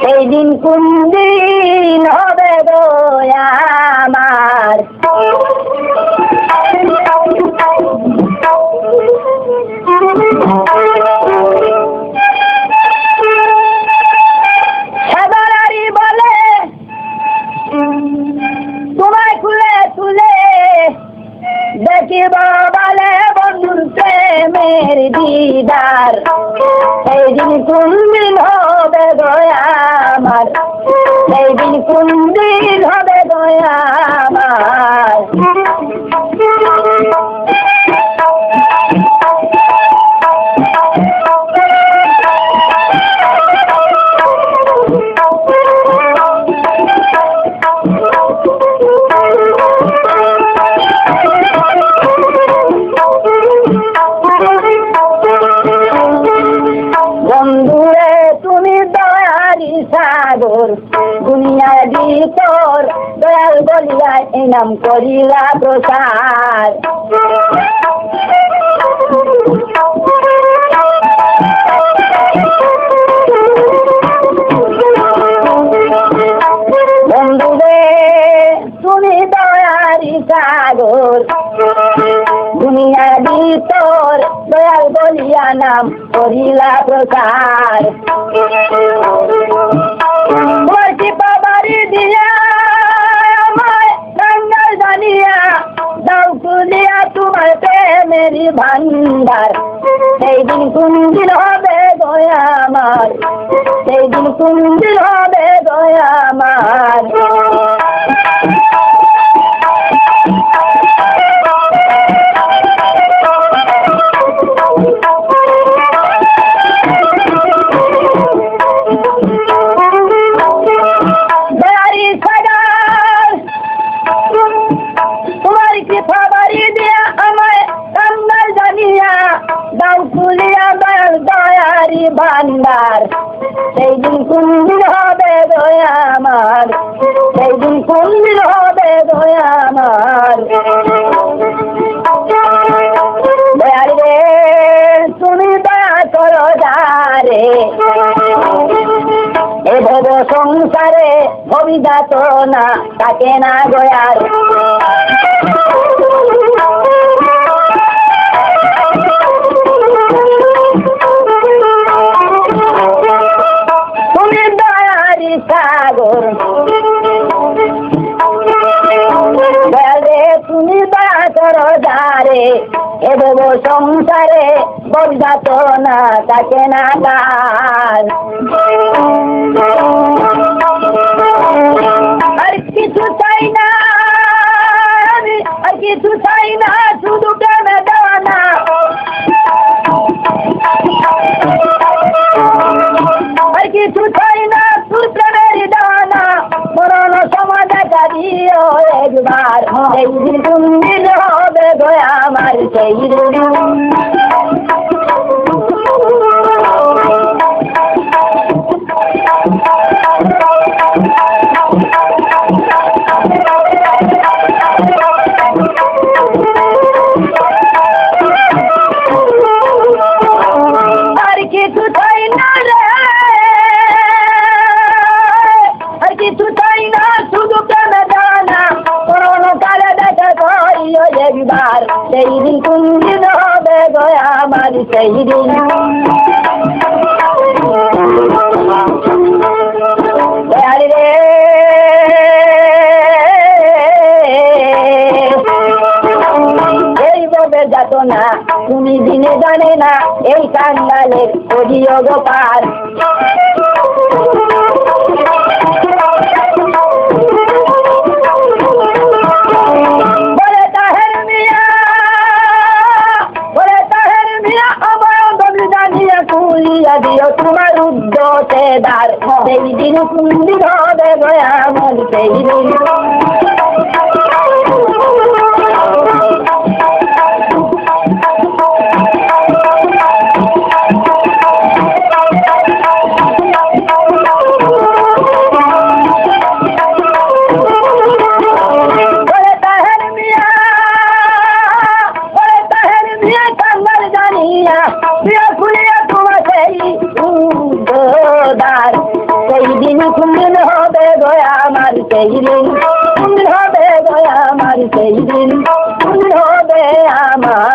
সেই দিন কোন দিন হবে আমার? বলে খুলে তুলে বলে বন্ধুর প্রেমের দিদার। সেই দিন কোন দিন হবে আমার। সেই দিন কোন বলিয়া এই করিলা প্রসার বন্ধুরে দয়াল বলিয়া নাম করিলা প্রকার বাড়ি দিয়া প্রেমেরই ভান্ডার সেই দিন দিন হবে দয়ামার সেই দিন দিন হবে দয়া ভান্ডার সেই দিন কোন দিন হবে দয়া আমার, সেই দিন কোন দিন হবে দয়া আমার। দয়ারি রে, তুমি দয়া করো যারে। এ ভব সংসারে না, তাকে না গয়ার। সংসারে অভিজাত না তাকে না গান আর কিছু চাই না, আর কিছু চাই না, শুধু প্রেমে দেওয়ানা আর কিছু চাই না, শুধু প্রেমের দেওয়ানা মরণ সময় দেখা দিও একবার, সেই দিন তুমি হবে গয়া আমার সেই দিন। যাত না তুমি দিনে জানে না এই কান্দালের অভিযোগ পার। দার সেই দিন কোন দিন মন সেই দিন হবে দয়া আমার সেই দিন হবে দয়া আমার সেই দিন হবে আমার